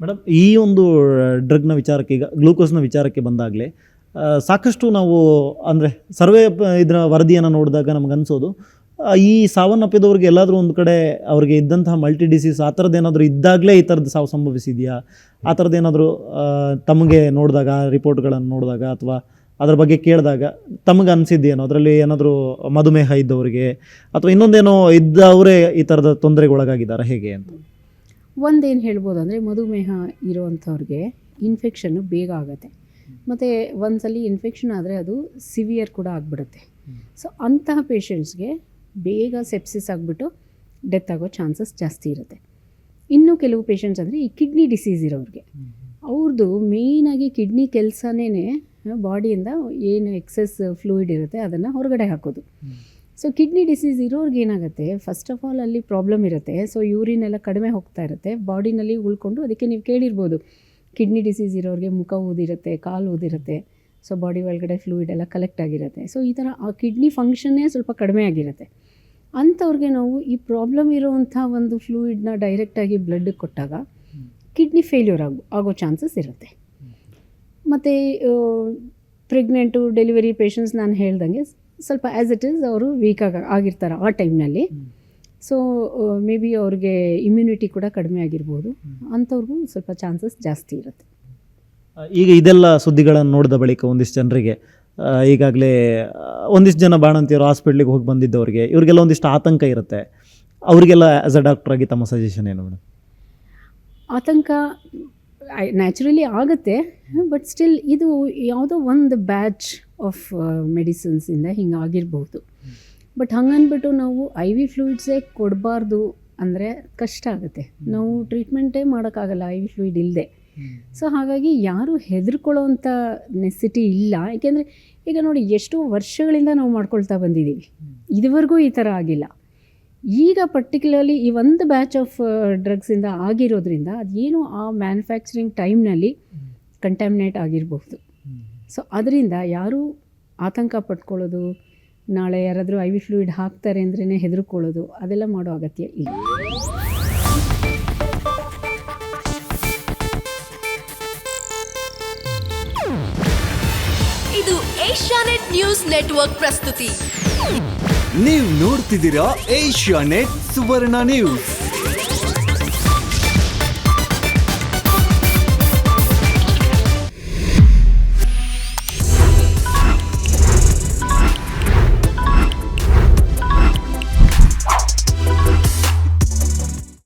Madam, ಈ ಒಂದು ಡ್ರಗ್ನ ವಿಚಾರಕ್ಕೆ ಈಗ ಗ್ಲೂಕೋಸ್ನ ವಿಚಾರಕ್ಕೆ ಬಂದಾಗಲೇ ಸಾಕಷ್ಟು ನಾವು, ಅಂದರೆ ಸರ್ವೆ ಇದರ ವರದಿಯನ್ನು ನೋಡಿದಾಗ ನಮ್ಗೆ ಅನ್ಸೋದು ಈ ಸಾವನ್ನಪ್ಪಿದವ್ರಿಗೆ ಎಲ್ಲಾದರೂ ಒಂದು ಕಡೆ ಅವ್ರಿಗೆ ಇದ್ದಂತಹ ಮಲ್ಟಿ ಡಿಸೀಸ್ ಆ ಥರದ್ದು ಏನಾದರೂ ಇದ್ದಾಗಲೇ ಈ ಥರದ್ದು ಸಾವು ಸಂಭವಿಸಿದೆಯಾ? ಆ ಥರದ್ದು ಏನಾದರೂ ತಮಗೆ ನೋಡಿದಾಗ ರಿಪೋರ್ಟ್ಗಳನ್ನು ನೋಡಿದಾಗ ಅಥವಾ ಅದ್ರ ಬಗ್ಗೆ ಕೇಳಿದಾಗ ತಮಗೆ ಅನಿಸಿದ್ದೇನೋ ಅದರಲ್ಲಿ ಏನಾದರೂ ಮಧುಮೇಹ ಇದ್ದವರಿಗೆ ಅಥವಾ ಇನ್ನೊಂದೇನೋ ಇದ್ದವರೇ ಈ ಥರದ ತೊಂದರೆಗೊಳಗಾಗಿದ್ದಾರೆ? ಹೇಗೆ ಅಂತ? ಒಂದೇನು ಹೇಳ್ಬೋದು ಅಂದರೆ ಮಧುಮೇಹ ಇರುವಂಥವ್ರಿಗೆ ಇನ್ಫೆಕ್ಷನ್ನು ಬೇಗ ಆಗುತ್ತೆ. ಮತ್ತು ಒಂದ್ಸಲ ಇನ್ಫೆಕ್ಷನ್ ಆದರೆ ಅದು ಸಿವಿಯರ್ ಕೂಡ ಆಗಿಬಿಡುತ್ತೆ. ಸೊ ಅಂತಹ ಪೇಷಂಟ್ಸ್ಗೆ ಬೇಗ ಸೆಪ್ಸಿಸ್ ಆಗಿಬಿಟ್ಟು ಡೆತ್ ಆಗೋ ಚಾನ್ಸಸ್ ಜಾಸ್ತಿ ಇರುತ್ತೆ. ಇನ್ನು ಕೆಲವು ಪೇಷಂಟ್ಸ್ ಅಂದರೆ ಈ ಕಿಡ್ನಿ ಡಿಸೀಸ್ ಇರೋರಿಗೆ. ಅವ್ರದ್ದು ಮೇಯ್ನಾಗಿ ಕಿಡ್ನಿ ಕೆಲಸನೇ ಬಾಡಿಯಿಂದ ಏನು ಎಕ್ಸೆಸ್ ಫ್ಲೂಯಿಡ್ ಇರುತ್ತೆ ಅದನ್ನು ಹೊರಗಡೆ ಹಾಕೋದು. ಸೊ ಕಿಡ್ನಿ ಡಿಸೀಸ್ ಇರೋರ್ಗೆ ಏನಾಗುತ್ತೆ? ಫಸ್ಟ್ ಆಫ್ ಆಲ್ ಅಲ್ಲಿ ಪ್ರಾಬ್ಲಮ್ ಇರುತ್ತೆ. ಸೊ ಯೂರಿನ್ ಎಲ್ಲ ಕಡಿಮೆ ಹೋಗ್ತಾ ಇರುತ್ತೆ. ಬಾಡಿನಲ್ಲಿ ಉಳ್ಕೊಂಡು ಅದಕ್ಕೆ ನೀವು ಕೇಳಿರ್ಬೋದು. ಕಿಡ್ನಿ ಡಿಸೀಸ್ ಇರೋರಿಗೆ ಮುಖ ಊದಿರುತ್ತೆ ಕಾಲು ಊದಿರುತ್ತೆ. ಸೊ ಬಾಡಿ ಒಳಗಡೆ ಫ್ಲೂಯಿಡ್ ಎಲ್ಲ ಕಲೆಕ್ಟ್ ಆಗಿರುತ್ತೆ. ಸೊ ಈ ಥರ ಆ ಕಿಡ್ನಿ ಫಂಕ್ಷನ್ನೇ ಸ್ವಲ್ಪ ಕಡಿಮೆ ಆಗಿರುತ್ತೆ. ಅಂಥವ್ರಿಗೆ ನಾವು ಈ ಪ್ರಾಬ್ಲಮ್ ಇರೋವಂಥ ಒಂದು ಫ್ಲೂಯಿಡ್ನ ಡೈರೆಕ್ಟಾಗಿ ಬ್ಲಡ್ಗೆ ಕೊಟ್ಟಾಗ ಕಿಡ್ನಿ ಫೇಲ್ಯೂರ್ ಆಗೋ ಆಗೋ ಚಾನ್ಸಸ್ ಇರುತ್ತೆ. ಮತ್ತು ಪ್ರೆಗ್ನೆಂಟು ಡೆಲಿವರಿ ಪೇಷಂಟ್ಸ್ ನಾನು ಹೇಳ್ದಂಗೆ ಸ್ವಲ್ಪ ಆ್ಯಸ್ ಇಟ್ ಈಸ್ ಅವರು ವೀಕ್ ಆಗ ಆಗಿರ್ತಾರೆ ಆ ಟೈಮ್ನಲ್ಲಿ ಸೊ ಮೇ ಬಿ ಅವ್ರಿಗೆ ಇಮ್ಯುನಿಟಿ ಕೂಡ ಕಡಿಮೆ ಆಗಿರ್ಬೋದು. ಅಂಥವ್ರಿಗೂ ಸ್ವಲ್ಪ ಚಾನ್ಸಸ್ ಜಾಸ್ತಿ ಇರುತ್ತೆ. ಈಗ ಇದೆಲ್ಲ ಸುದ್ದಿಗಳನ್ನು ನೋಡಿದ ಬಳಿಕ ಒಂದಿಷ್ಟು ಜನರಿಗೆ ಈಗಾಗಲೇ ಒಂದಿಷ್ಟು ಜನ ಬಾಣಂತಿಯವರು ಹಾಸ್ಪಿಟ್ಲಿಗೆ ಹೋಗಿ ಬಂದಿದ್ದವ್ರಿಗೆ ಇವರಿಗೆಲ್ಲ ಒಂದಿಷ್ಟು ಆತಂಕ ಇರುತ್ತೆ. ಅವರಿಗೆಲ್ಲ ಆ್ಯಸ್ ಅ ಡಾಕ್ಟರ್ ಆಗಿ ತಮ್ಮ ಸಜೆಷನ್ ಏನು ಮೇಡಮ್? ಆತಂಕ ನ್ಯಾಚುರಲಿ ಆಗುತ್ತೆ ಬಟ್ ಸ್ಟಿಲ್ ಇದು ಯಾವುದೋ ಒಂದು ಬ್ಯಾಚ್ ಆಫ್ ಮೆಡಿಸಿನ್ಸಿಂದ ಹಿಂಗೆ ಆಗಿರ್ಬೋದು ಬಟ್ ಹಂಗನ್ಬಿಟ್ಟು ನಾವು ಐ ವಿ ಫ್ಲೂಯಿಡ್ಸೇ ಕೊಡಬಾರ್ದು ಅಂದರೆ ಕಷ್ಟ ಆಗುತ್ತೆ. ನಾವು ಟ್ರೀಟ್ಮೆಂಟೇ ಮಾಡೋಕ್ಕಾಗಲ್ಲ ಐ ವಿ ಫ್ಲೂಯಿಡ್ ಇಲ್ಲದೆ ಸೊ ಹಾಗಾಗಿ ಯಾರು ಹೆದರ್ಕೊಳ್ಳೋವಂಥ ನೆಸಿಟಿ ಇಲ್ಲ. ಏಕೆಂದರೆ ಈಗ ನೋಡಿ ಎಷ್ಟೋ ವರ್ಷಗಳಿಂದ ನಾವು ಮಾಡ್ಕೊಳ್ತಾ ಬಂದಿದ್ದೀವಿ. ಇದುವರೆಗೂ ಈ ಥರ ಆಗಿಲ್ಲ. ಈಗ ಪರ್ಟಿಕ್ಯುಲರ್ಲಿ ಈ ಒಂದು ಬ್ಯಾಚ್ ಆಫ್ ಡ್ರಗ್ಸಿಂದ ಆಗಿರೋದ್ರಿಂದ ಅದೇನು ಆ ಮ್ಯಾನುಫ್ಯಾಕ್ಚರಿಂಗ್ ಟೈಮ್ನಲ್ಲಿ ಕಂಟ್ಯಾಮಿನೇಟ್ ಆಗಿರಬಹುದು ಸೊ ಅದರಿಂದ ಯಾರೂ ಆತಂಕ ಪಟ್ಕೊಳ್ಳೋದು ನಾಳೆ ಯಾರಾದರೂ ಐ ವಿ ಫ್ಲೂಯಿಡ್ ಹಾಕ್ತಾರೆ ಅಂದ್ರೇ ಹೆದರ್ಕೊಳ್ಳೋದು ಅದೆಲ್ಲ ಮಾಡೋ ಅಗತ್ಯ ಇಲ್ಲ. ಇದು ಏಷ್ಯಾನೆಟ್ ನ್ಯೂಸ್ ನೆಟ್ವರ್ಕ್ ಪ್ರಸ್ತುತಿ. ನೀವು ನೋಡ್ತಿದ್ದೀರಾ ಏಷ್ಯಾ ನೆಟ್ ಸುವರ್ಣ ನ್ಯೂಸ್